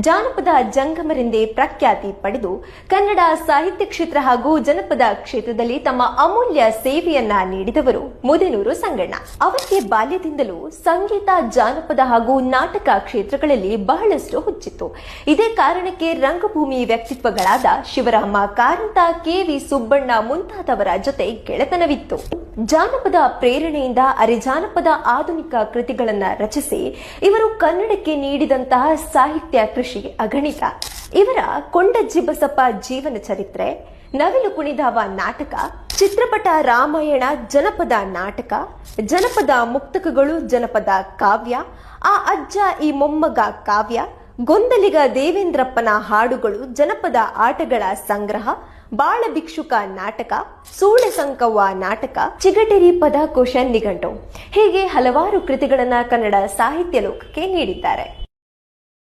ಜಾನಪದ ಜಂಗಮರೆಂದೇ ಪ್ರಖ್ಯಾತಿ ಪಡೆದು ಕನ್ನಡ ಸಾಹಿತ್ಯ ಕ್ಷೇತ್ರ ಹಾಗೂ ಜನಪದ ಕ್ಷೇತ್ರದಲ್ಲಿ ತಮ್ಮ ಅಮೂಲ್ಯ ಸೇವೆಯನ್ನ ನೀಡಿದವರು ಮುದಿನೂರು ಸಂಗಣ್ಣ. ಅವರಿಗೆ ಬಾಲ್ಯದಿಂದಲೂ ಸಂಗೀತ, ಜಾನಪದ ಹಾಗೂ ನಾಟಕ ಕ್ಷೇತ್ರಗಳಲ್ಲಿ ಬಹಳಷ್ಟು ಹುಚ್ಚಿತ್ತು. ಇದೇ ಕಾರಣಕ್ಕೆ ರಂಗಭೂಮಿ ವ್ಯಕ್ತಿತ್ವಗಳಾದ ಶಿವರಾಮ ಕಾರಂತ, ಕೆವಿ ಸುಬ್ಬಣ್ಣ ಮುಂತಾದವರ ಜೊತೆ ಗೆಳೆತನವಿತ್ತು. ಜಾನಪದ ಪ್ರೇರಣೆಯಿಂದ ಅರೆಜಾನಪದ ಆಧುನಿಕ ಕೃತಿಗಳನ್ನ ರಚಿಸಿ ಇವರು ಕನ್ನಡಕ್ಕೆ ನೀಡಿದಂತಹ ಸಾಹಿತ್ಯ ಕೃಷಿ ಅಗಣಿತ. ಇವರ ಕೊಂಡಜ್ಜಿ ಬಸಪ್ಪ ಜೀವನ ಚರಿತ್ರೆ, ನವಿಲು ಕುಣಿದಾವ ನಾಟಕ, ಚಿತ್ರಪಟ ರಾಮಾಯಣ ಜನಪದ ನಾಟಕ, ಜನಪದ ಮುಕ್ತಕಗಳು, ಜನಪದ ಕಾವ್ಯ, ಆ ಅಜ್ಜ ಈ ಮೊಮ್ಮಗ ಕಾವ್ಯ, ಗೊಂದಲಿಗ ದೇವೇಂದ್ರಪ್ಪನ ಹಾಡುಗಳು ಜನಪದ ಆಟಗಳ ಸಂಗ್ರಹ, ಬಾಳ ಭಿಕ್ಷುಕ ನಾಟಕ, ಸೂಳೆ ಸಂಕವ್ವ ನಾಟಕ, ಚಿಗಟೇರಿ ಪದಕೋಶ ನಿಘಂಟು. ಹೀಗೆ ಹಲವಾರು ಕೃತಿಗಳನ್ನ ಕನ್ನಡ ಸಾಹಿತ್ಯ ಲೋಕಕ್ಕೆ ನೀಡಿದ್ದಾರೆ.